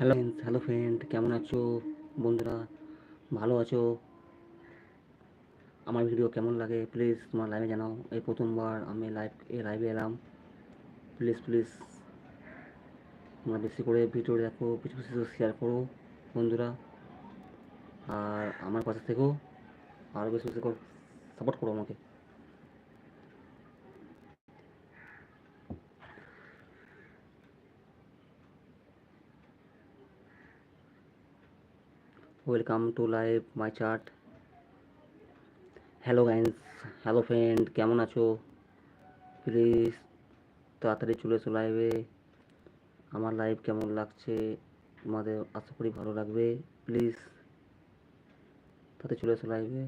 Hello hello friend কেমন আছো? বন্ধুরা, ভালো আছো? আমার ভিডিও কেমন লাগে? প্লিজ তোমার লাইভে জানাও। এই প্রথমবার আমি লাইভ এ লাইভে এলাম। প্লিজ প্লিজ তোমরা বেশি করে ভিডিও দেখো কিছু কিছু শেয়ার করো, বন্ধুরা। আর আমার পাশে থেকেও আরও বেশি বেশি করে সাপোর্ট করো আমাকে। Welcome to live my chart hello guys hello friend কেমন আছো? প্লিজ তাড়াতাড়ি চলে এসো লাইভে আমার লাইভ কেমন লাগছে? তোমাদের আশা করি ভালো লাগবে। প্লিজ তাড়াতাড়ি চলে এসো লাইভে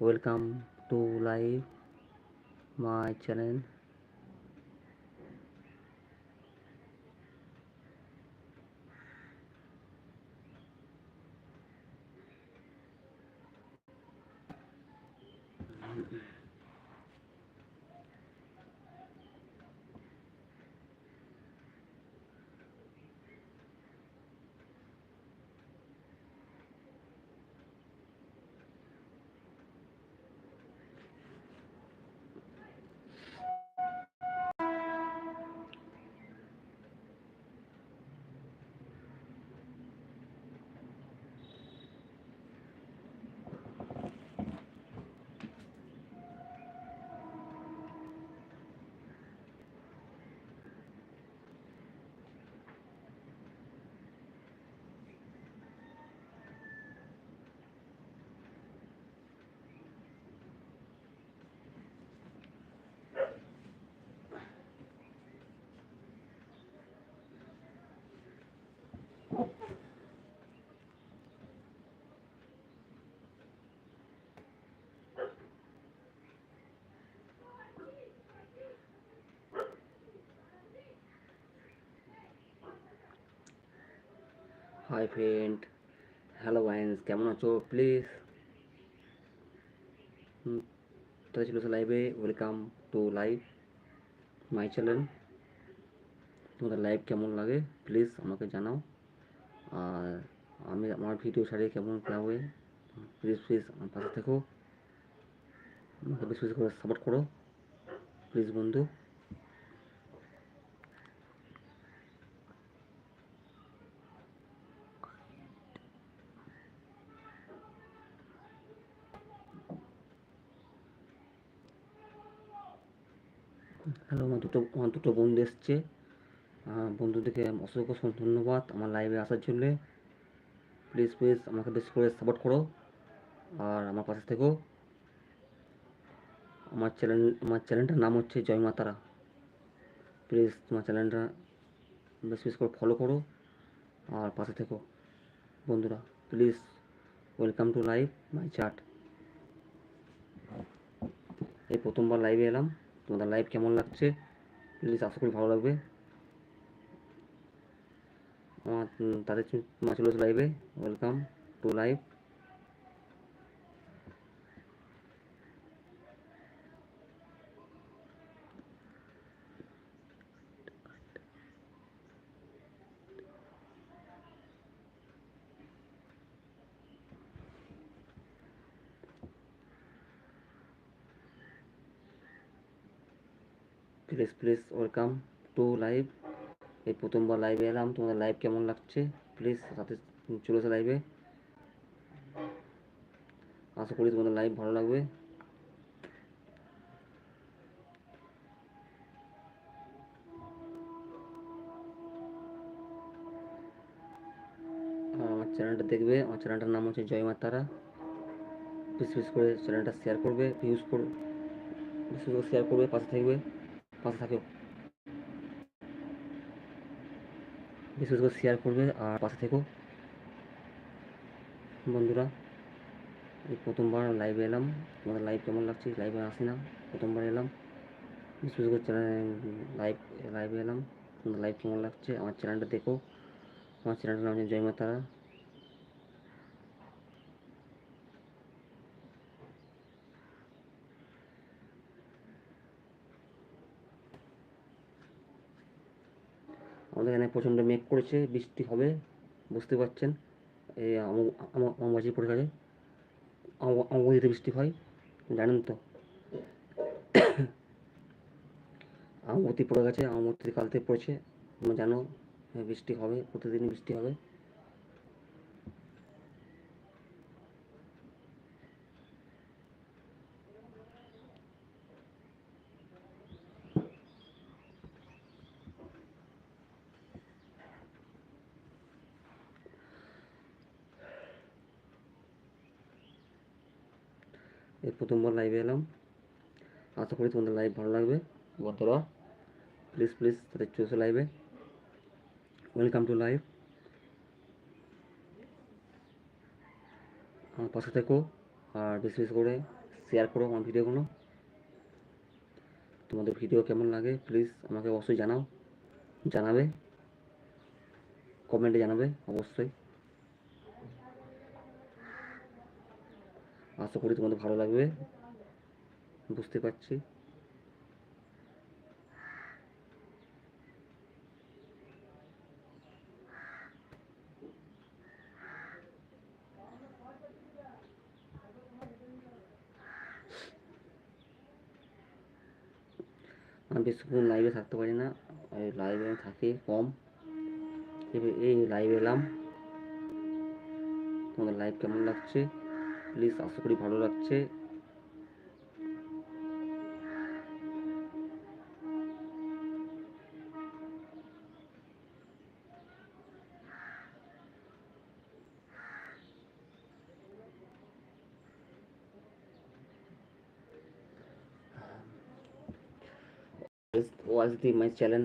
welcome to live my channel hi friend hello guys কেমন আছো? প্লিজ তাহলে ছিল লাইভে welcome to live my channel তোমাদের লাইভ কেমন লাগে? প্লিজ আমাকে জানাও। আর আমি আমার ভিডিও ছাড়িয়ে কেমন লাগবে প্লিজ প্লিজ আমার পাশে থেকো। আমাকে বেশি বেশি করে সাপোর্ট করো। প্লিজ বন্ধু হ্যালো আমার দুটো আমার দুটো বন্ধু এসছে। বন্ধুদেরকে অসংখ্য ধন্যবাদ আমার লাইভে আসার জন্যে। প্লিজ প্লিজ আমাকে বেশি করে সাপোর্ট করো আর আমার পাশে থেকো। আমার চ্যানেল আমার চ্যানেলটার নাম হচ্ছে জয় মাতারা প্লিজ তোমার চ্যানেলটা বেশি বেশি করে ফলো করো আর পাশে থেকো। বন্ধুরা please welcome to live my chart এই প্রথমবার লাইভে এলাম। তোমাদের লাইভ কেমন লাগছে? প্লিজ আশা করি ভালো লাগবে। আমার তাদের মাছ চলে লাইভে welcome to live please please welcome to live এই প্রথমবার লাইভে এলাম। তোমাদের লাইভ কেমন লাগছে? প্লিজ সাথে চলে এসে লাইভে আশা করি তোমাদের লাইভ ভালো লাগবে। আমার চ্যানেলটা দেখবে। আমার চ্যানেলটার নাম হচ্ছে জয় মা তারা। বেশি বেশি করে চ্যানেলটা শেয়ার করবে ভিউজ করবে শেয়ার করবে, পাশে থাকবে। পাশে থাকো। বেশি বেশি করে শেয়ার করবে আর পাশে থেকো। বন্ধুরা, এই প্রথমবার লাইভে এলাম। তোমাদের লাইভ কেমন লাগছে? লাইভে আসি না, প্রথমবার এলাম। বেশি বেশি করে লাইভ লাইভে এলাম। তোমাদের লাইভ কেমন লাগছে? আমার চ্যানেলটা দেখো। আমার চ্যানেলটার নাম হচ্ছে জয় আমাদের এখানে প্রচণ্ড মেঘ করেছে, বৃষ্টি হবে, বুঝতে পারছেন? এই আমাবাজি পড়ে গেছে। বৃষ্টি হয়, জানেন তো? আমতি পড়ে গেছে আমতি কালতে পড়েছে, তোমরা জানো বৃষ্টি হবে, প্রতিদিনই বৃষ্টি হবে। এই প্রথমবার লাইভে এলাম। আশা করি তোমাদের লাইভ ভালো লাগবে। বন্ধুরা প্লিজ প্লিজ তাদের চলছে লাইভে ওয়েলকাম টু লাইভ আমার পাশে থেকো আর বেশি বেশি করে শেয়ার করো আমার ভিডিওগুলো তোমাদের ভিডিও কেমন লাগে প্লিজ আমাকে অবশ্যই জানাও। জানাবে। কমেন্টে জানাবে, অবশ্যই। আশা করি তোমাদের ভালো লাগবে। বুঝতে পারছি। আমি বেশিক্ষণ লাইভে থাকতে পারি না। লাইভে আমি থাকি কম। এই লাইভে এলাম। তোমাদের লাইভ কেমন লাগছে? প্লিজ আশা করি ভালো লাগছে। Watch the my channel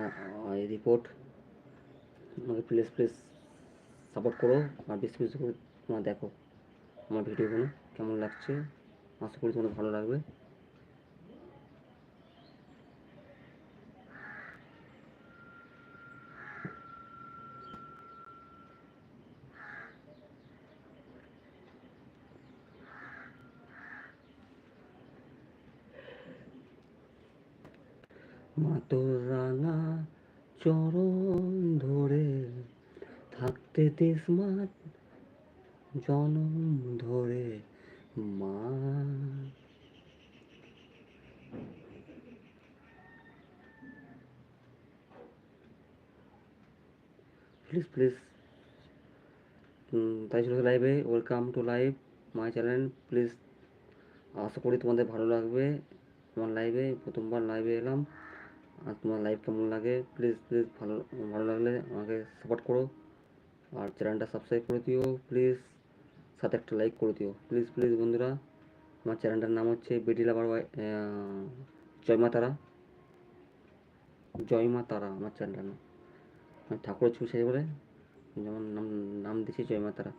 uh, report. আমাকে প্লিজ প্লিজ সাপোর্ট করো আর বেশি করে তোমরা দেখো। আমার ভিডিওগুলো কেমন লাগছে? আশা করি তোমাদের ভালো লাগবে। মা তোর রাঙা চরণ ধরে থাকতে দেশ মা জনম ধরে মা। প্লিজ প্লিজ তাই ছিল লাইভে welcome to live my channel please আশা করি তোমাদের ভালো লাগবে। আমার লাইভে প্রথমবার লাইভে এলাম। আর তোমার লাইভ কেমন লাগে? প্লিজ প্লিজ ভালো ভালো লাগলে আমাকে সাপোর্ট করো। আর চ্যানেলটা সাবস্ক্রাইব করে দিও। প্লিজ সাথে একটা লাইক করে দিও। প্লিজ প্লিজ বন্ধুরা, আমার চ্যানেলটার নাম হচ্ছে বেডি লাভার জয় মা তারা জয়মা তারা আমার চ্যানেলটার নাম। ঠাকুরের ছবি সাজে বলে, যেমন নাম নাম দিয়েছি জয়মা তারা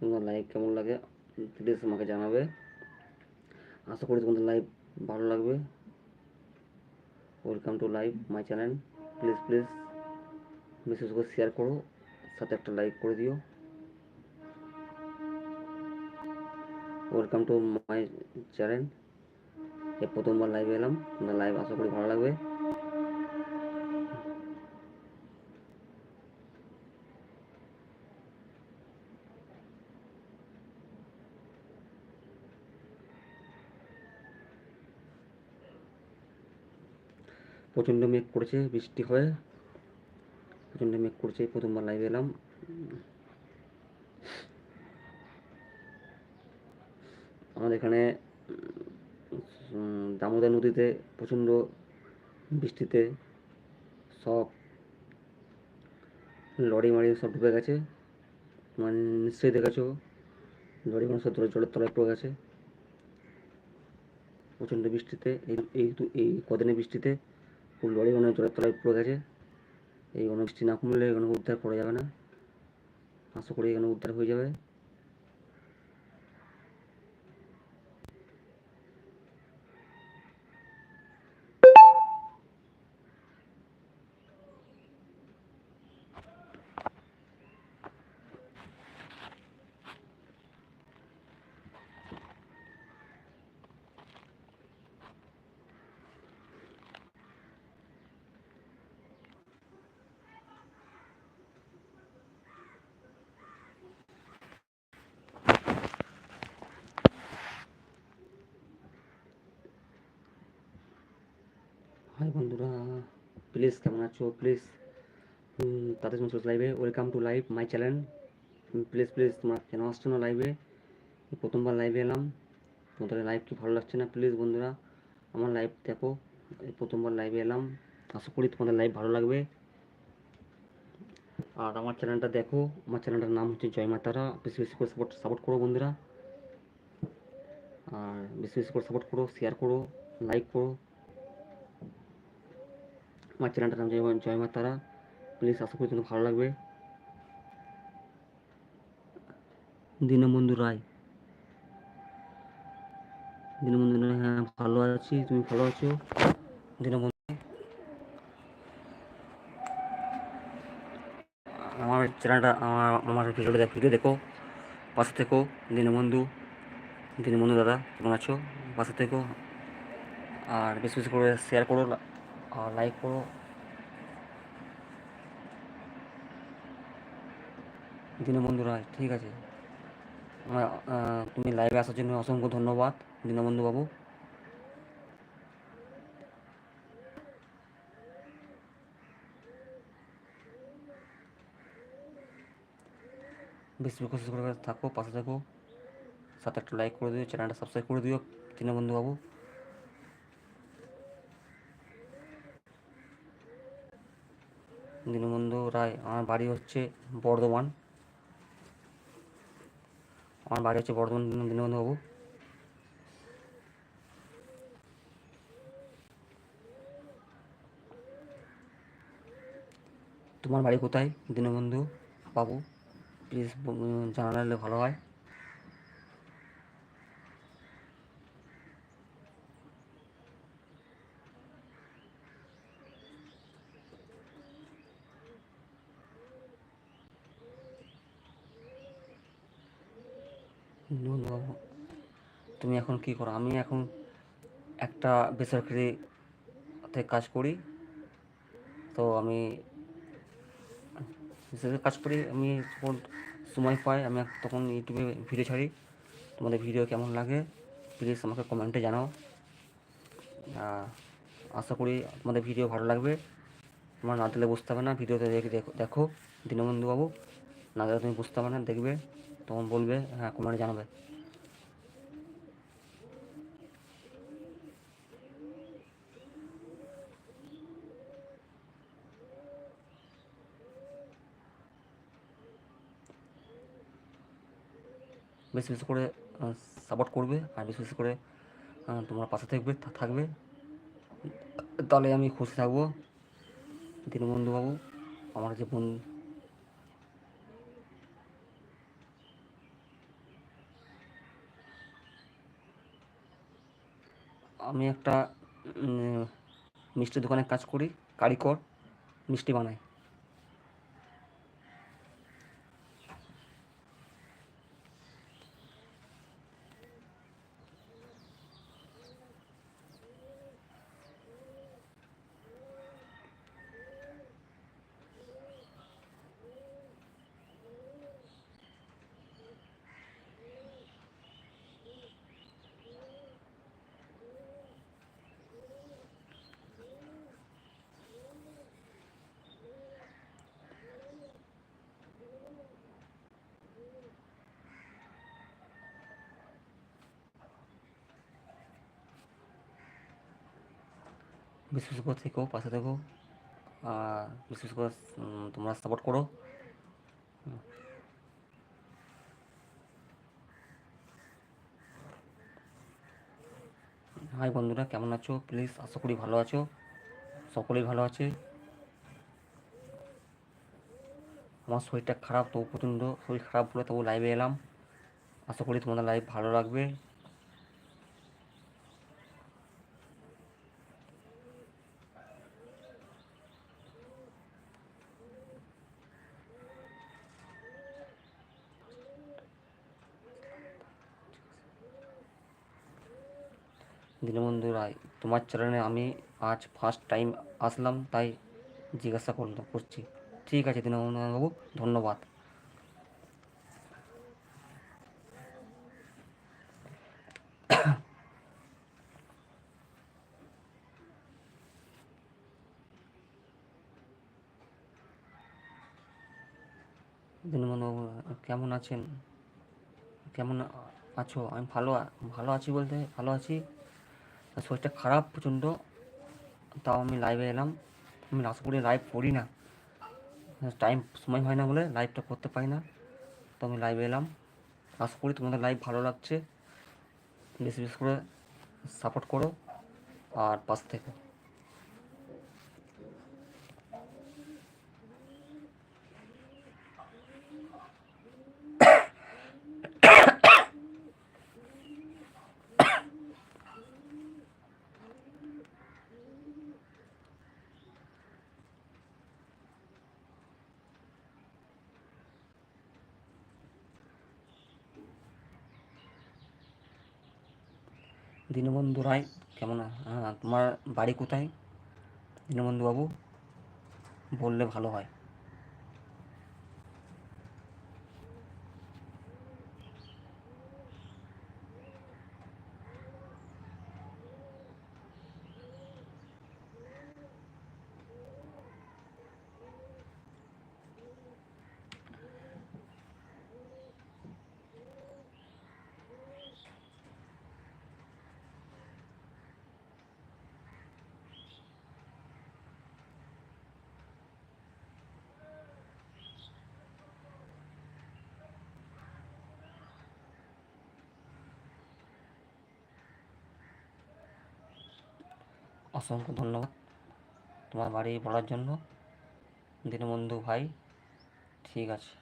তোমার লাইভ কেমন লাগে? প্লিজ আমাকে জানাবে। আশা করি তোমাদের লাইভ ভালো লাগবে। Welcome to live my channel please please বিশেষ করে শেয়ার করো। সাথে একটা লাইক করে দিও। ওয়েলকাম টু মাই চ্যানেল এ প্রথমবার লাইভে এলাম। লাইভ আশা করি ভালো লাগবে। প্রচণ্ড মেঘ করেছে, বৃষ্টি হয়ে। প্রচণ্ড মেঘ করছে, প্রথমবার লাইভে এলাম। আমাদের এখানে দামোদর নদীতে প্রচণ্ড বৃষ্টিতে সব লরি মারি সব ডুবে গেছে। মানে নিশ্চয়ই দেখেছ লরিগুলো সব জলের তলায় পড়ে গেছে। প্রচণ্ড বৃষ্টিতে, এই এই কদিনের বৃষ্টিতে পুরো লরিগুলো জলের তলায় পড়ে গেছে। এই বৃষ্টি না কমলে এখানে উদ্ধার করা যাবে না। আশা করি এখানে উদ্ধার হয়ে যাবে হাই বন্ধুরা প্লিজ কেমন আছো? প্লিজ তাদের সঙ্গে লাইভে welcome to live my channel please please তোমরা কেন আসছো না লাইভে প্রথমবার লাইভে এলাম। তোমাদের লাইভ কি ভালো লাগছে না? প্লিজ বন্ধুরা, আমার লাইভ দেখো। প্রথমবার লাইভে এলাম। আশা করি তোমাদের লাইভ ভালো লাগবে। আর আমার চ্যানেলটা দেখো। আমার চ্যানেলটার নাম হচ্ছে জয় মাতারা। বেশি বেশি করে সাপোর্ট সাপোর্ট করো বন্ধুরা। আর বেশি বেশি করে সাপোর্ট করো শেয়ার করো লাইক করো। আমার চ্যানেলটার নাম জয় জয় মা তারা প্লিজ আশা করি তোমাদের ভালো লাগবে। দীনবন্ধু রায়। দীনবন্ধু রায় হ্যাঁ ভালো আছি, তুমি ভালো আছো? দীনবন্ধু আমার চ্যানেলটা, আমার আমার ভিডিওটা দেখ ভিডিও দেখো। পাশে থেকো, দীনবন্ধু। দীনবন্ধু দাদা, কেমন আছো? পাশে থেকো। আর বেশি বেশি করে শেয়ার করো। আর লাইক করো। দীনবন্ধু রায়, ঠিক আছে। আমার তুমি লাইভে আসার জন্য অসংখ্য ধন্যবাদ দীনবন্ধু বাবু। বেশি বেশি করে থাকো, পাশে থাকো। সাথে একটা লাইক করে দিও চ্যানেলটা সাবস্ক্রাইব করে দিও দীনবন্ধু বাবু। দীনবন্ধু রায়, আমার বাড়ি হচ্ছে বর্ধমান। আমার বাড়ি হচ্ছে বর্ধমান দীনবন্ধু বাবু। তোমার বাড়ি কোথায় দীনবন্ধু বাবু? প্লিজ জানালে ভালো হয়। বন্ধুবাবু তুমি এখন কি করো? আমি এখন একটা বেসরকারিতে কাজ করি। তো আমি বেসরকারি কাজ করি, আমি যখন সময় পাই, আমি তখন ইউটিউবে ভিডিও ছাড়ি। তোমাদের ভিডিও কেমন লাগে প্লিজ আমাকে কমেন্টে জানাও। আশা করি তোমাদের ভিডিও ভালো লাগবে। তোমার না দিলে বুঝতে হবে না ভিডিওতে দেখে দীনবন্ধু বাবু না দিলে তুমি বুঝতে পারবে না, দেখবে। তখন বলবে হ্যাঁ কমেন্টে জানাবে। বেশি বেশি করে সাপোর্ট করবে আর বেশি বেশি করে তোমার পাশে থাকবে থাকবে। তাহলে আমি খুশি থাকব। দীনবন্ধু বাবু, আমার যে বন্ধু আমি একটা মিষ্টির দোকানে কাজ করি, কারিগর, মিষ্টি বানাই। বিশেষ করে থেকো পাশে থেকো আর বিশেষ করে তোমরা সাপোর্ট করো। হাই বন্ধুরা, কেমন আছো? প্লিজ আশা করি ভালো আছো। সকলেই ভালো আছে। আমার শরীরটা খারাপ তবু প্রচণ্ড। শরীর খারাপ বলে তবু লাইভে এলাম। আশা করি তোমাদের লাইভ ভালো লাগবে। দীনবন্ধু রায়, তোমার চরণে আমি আজ ফার্স্ট টাইম আসলাম, তাই জিজ্ঞাসা করলাম করছি। ঠিক আছে দীনবন্ধুবাবু ধন্যবাদ। দীনবন্ধুবাবু কেমন আছেন? কেমন আছো? আমি ভালো ভালো আছি বলতে, ভালো আছি। আর শরীরটা খারাপ প্রচণ্ড, তাও আমি লাইভে এলাম। আমি করি লাইভ করি না। টাইম সময় হয় না বলে লাইভটা করতে পারি না। তো আমি লাইভে এলাম। আশা করি তোমাদের লাইভ ভালো লাগছে। বেশি বেশি করে সাপোর্ট করো। আর পাশ থেকে। দীনবন্ধু রায় কেমন হ্যাঁ তোমার বাড়ি কোথায়? দীনবন্ধু বাবু বললে ভালো হয়। অসংখ্য ধন্যবাদ তোমার বাড়ি বলার জন্য। দীনবন্ধু ভাই, ঠিক আছে।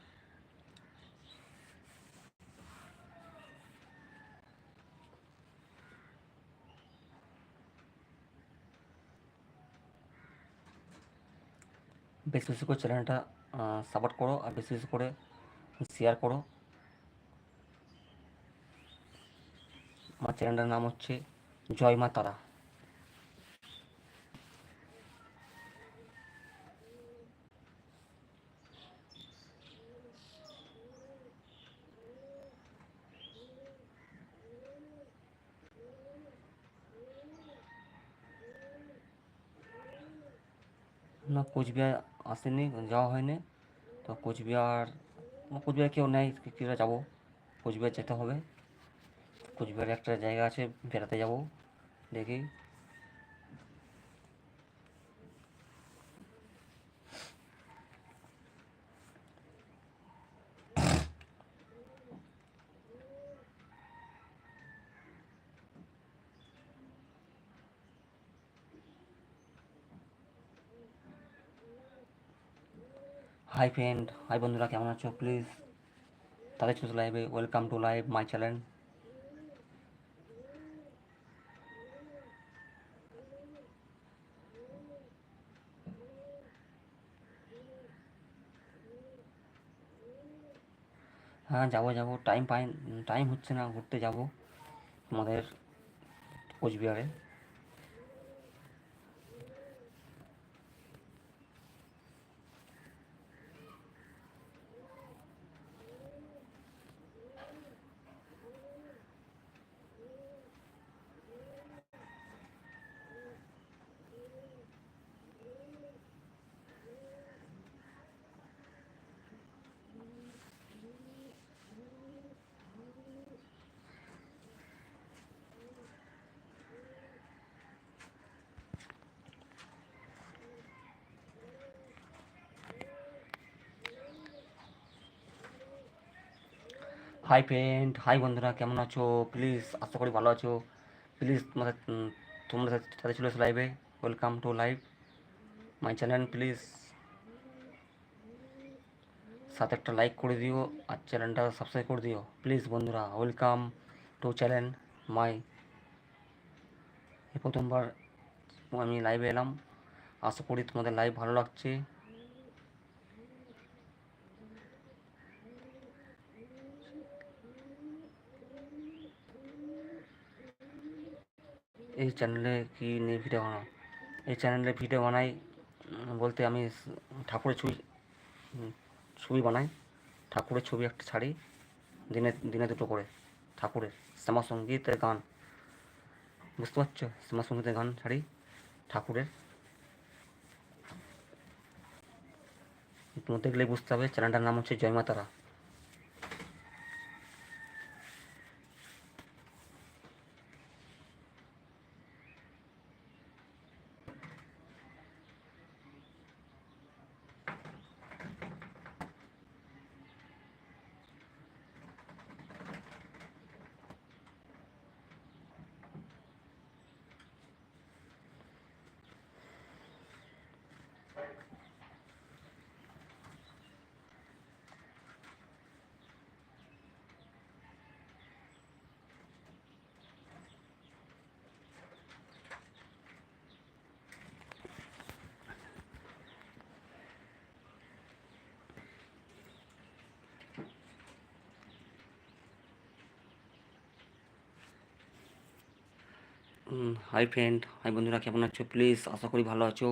বেশি বেশি করে চ্যানেলটা সাপোর্ট করো আর বেশি বেশি করে শেয়ার করো। আমার চ্যানেলটার নাম হচ্ছে জয় মা তারা না কোচবিহার আসেনি, যাওয়া হয়নি। তো কোচবিহার কোচবিহার কেউ নেই কীরা যাব। কোচবিহার যেতে হবে। কোচবিহারে একটা জায়গা আছে, বেড়াতে যাব। দেখি। হাই ফ্রেন্ড হাই বন্ধুরা, কেমন আছো? প্লিজ তাদের ছোট লাইভে welcome to live my channel হ্যাঁ যাব যাব। টাইম পাই টাইম হচ্ছে না, ঘুরতে যাব আমাদের কোচবিহারে। হাই ফ্রেন্ড হাই বন্ধুরা। কেমন আছো? প্লিজ আশা করি ভালো আছো। প্লিজ তোমাদের তোমরা তাদের চলে এসো লাইভে welcome to live my channel please সাথে একটা লাইক করে দিও আর চ্যানেলটা সাবস্ক্রাইব করে দিও। প্লিজ বন্ধুরা ওয়েলকাম টু চ্যানেল মাই প্রথমবার আমি লাইভে এলাম। আশা করি তোমাদের লাইভ ভালো লাগছে। এই চ্যানেলে কি নিয়ে ভিডিও বানাও এই চ্যানেলে ভিডিও বানাই বলতে আমি ঠাকুরের ছবি ছবি বানাই। ঠাকুরের ছবি একটা ছাড়ি, দিনে দিনে দুটো করে। ঠাকুরের শ্যামা সঙ্গীতের গান। বুঝতে পারছ? শ্যামা সঙ্গীতের গান ছাড়ি, ঠাকুরের। তোমার দেখলে বুঝতে হবে চ্যানেলটার নাম হচ্ছে জয় মাতারা হাই ফ্রেন্ড হাই বন্ধুরা কেমন আছো? প্লিজ আশা করি ভালো আছো।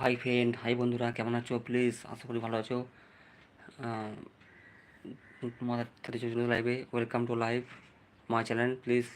হাই ফ্রেন্ড, হাই বন্ধুরা, কেমন আছো? প্লিজ, আশা করি ভালো আছো। তোমাদের লাইভে welcome to live my channel please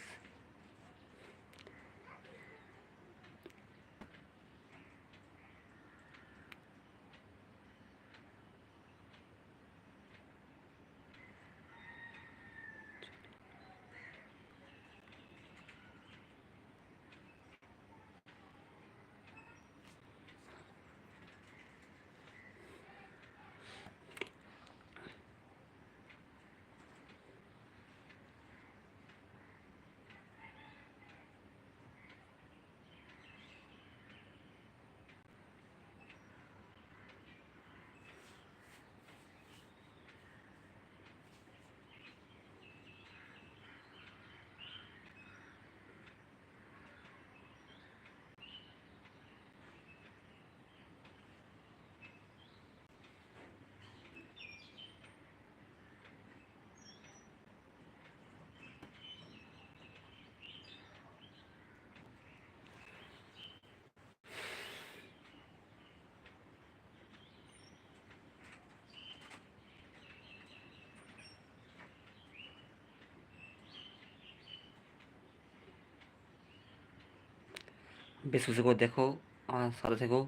বেশ বেশি করে দেখো। আমার সাথে থেকো।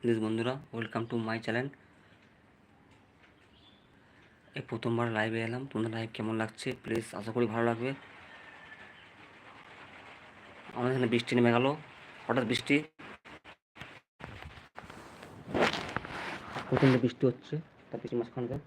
প্লিজ বন্ধুরা ওয়েলকাম টু মাই চ্যানেল এই প্রথমবার লাইভে এলাম। তোমাদের লাইভ কেমন লাগছে? প্লিজ আশা করি ভালো লাগবে। আমাদের এখানে বৃষ্টি নেমে গেল। হঠাৎ বৃষ্টি। প্রচণ্ড বৃষ্টি হচ্ছে। তার পিছনে মাঝখানকার